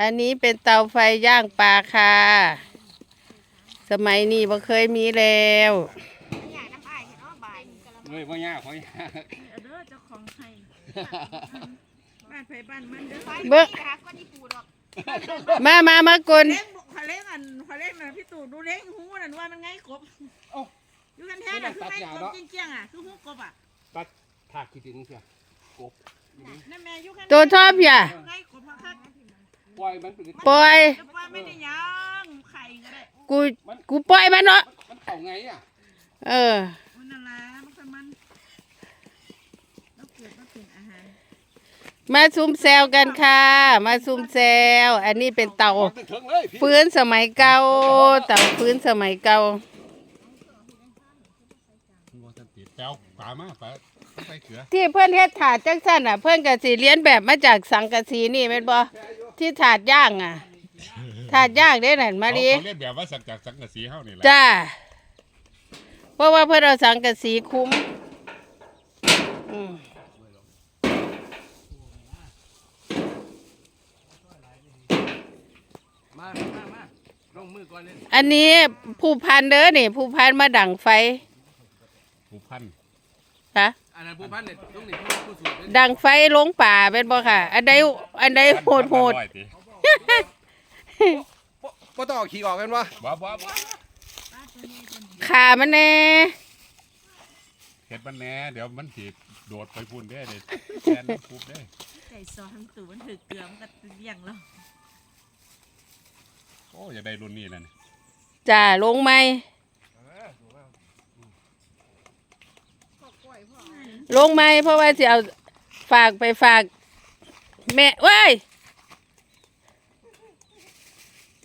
อันนี้เป็นเตาไฟย่างปลาค่ะ สมัยนี้บ่เคยมีแล้วอยากน้ำอายเห็นว่าบายเฮ้ยพ่อยากพ่อยากเด้อเจ้าของไทยบ้านไผบ้านมันเด้อไปเบิ่งนะคะก็ที่ปูดอกมามามากลเล้งขอเล้งอันขอเล้งน่ะพี่ตู่ดูเล้งหูนั่นว่ามันไงกบอยู่กันแท้น่ะคือไงกบจริงๆอะคือหูกบอะตัดถากขี้ถึงเสียกบนั่นแม่อยู่กันตัวชอบอย่าไงกบคัก ปล่อยมันเป็นปล่อยๆจะว่าไม่ได้ยังไข่ก็ได้กูกูปล่อยมันเนาะมันเข้าไงอะเออ มันนั่นล่ะมันก็มันแล้วเกิดมาเป็นอาหารมาซุ่มแซวกันค่ะ มาซุ่มแซวอันนี้เป็นเตามันถึงเลยพี่ฟื้นสมัยเก่าเตาฟื้นสมัยเก่าบ่ทันติดเจ้าปลามาปลาไปเขือที่เพื่อนเฮ็ดถาดจังสั้นอะ เพื่อนก็สิเลียนแบบมาจากสังกะสีนี่เป็นบ่ ที่ถาดย่างอะ ถาดย่างได้นั่นมาดีเขาเรียนแบบว่าสักจากสังกะสีเฮานี่แหละจ้าเพราะว่าเพื่อนเอาสังกะสีคุ้มอืมมามามาลงมือก่อนเลยอันนี้ผู้พันเด้อนี่ ผู้พันมาดังไฟ ผู้พันค่ะ อันนั้นผู้พันเนี่ยต้องนี่ผู้ผู้สูตรดังไฟลงป่าเป็นบ่ค่ะ อันใดอันใดโหดโหดร้อยติบ่ต้องเอาขี้ออกกันวะบ่บ่บ่ขามันแน่เฮ็ดมันแหน่เดี๋ยวมันสิโดดไปพุ่นเด้เด้แทนมันปุ๊บเด้ไก่ซอทั้งตู่มันถือเกลือมันก็เลี้ยงแล้วโอ้อย่าได้รุ่นนี้นั่นจ้าลงไหม ลงไหมเพราะว่าจะเอาฝากไปฝาก แม่เว้ย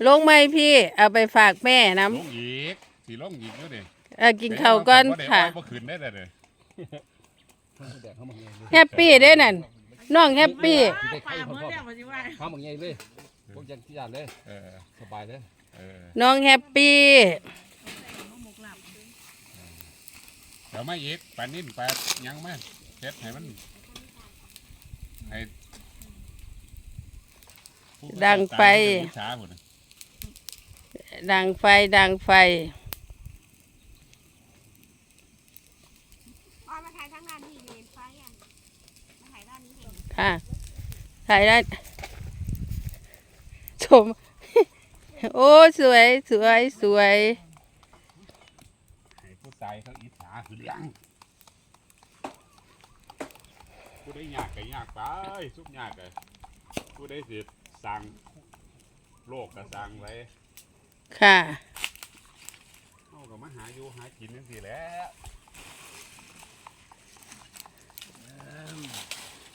ลงไหมพี่ เอาไปฝากแม่น้ลงอีกสิลงอีกอยู่เด้ำเอากินข้าวก่อนค่ะบ่ขึ้นได้เด้อเด้อแดกเข้ามาไงแฮปปี้เด้อนั่นน้องแฮปปี้ป่าเมื่อแล้วว่าสิว่าเข้ามาไงเลยพวกยังที่ยานเลย เออสบายเลยเออน้องแฮปปี้ หมกหลับ เดี๋ยวมาอีกปลานิ่นปลาหยังมาเฮ็ดให้มันให้ผู้ดังไฟผู้ช้าพุ่นน่ะดังไฟดังไฟอ๋อมาถ่ายทั้งงานที่เห็นไฟอะมาถ่ายด้านนี้เห็นค่ะถ่ายได้ชม โอ้ สวย สวย สวยให้ ผู้ชายเขาอิจฉาคือเลี้ยงผู้ได้ยากก็ยากไปสุกยากก็ผู้ได้สิสร้างโลกก็สร้างไว้ค่ะเฮาก็มาหาอยู่หากินจังซี่แหล้ว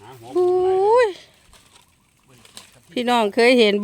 หาหัวหมูอุ้ไหลยพี่น้องเคยเห็นบ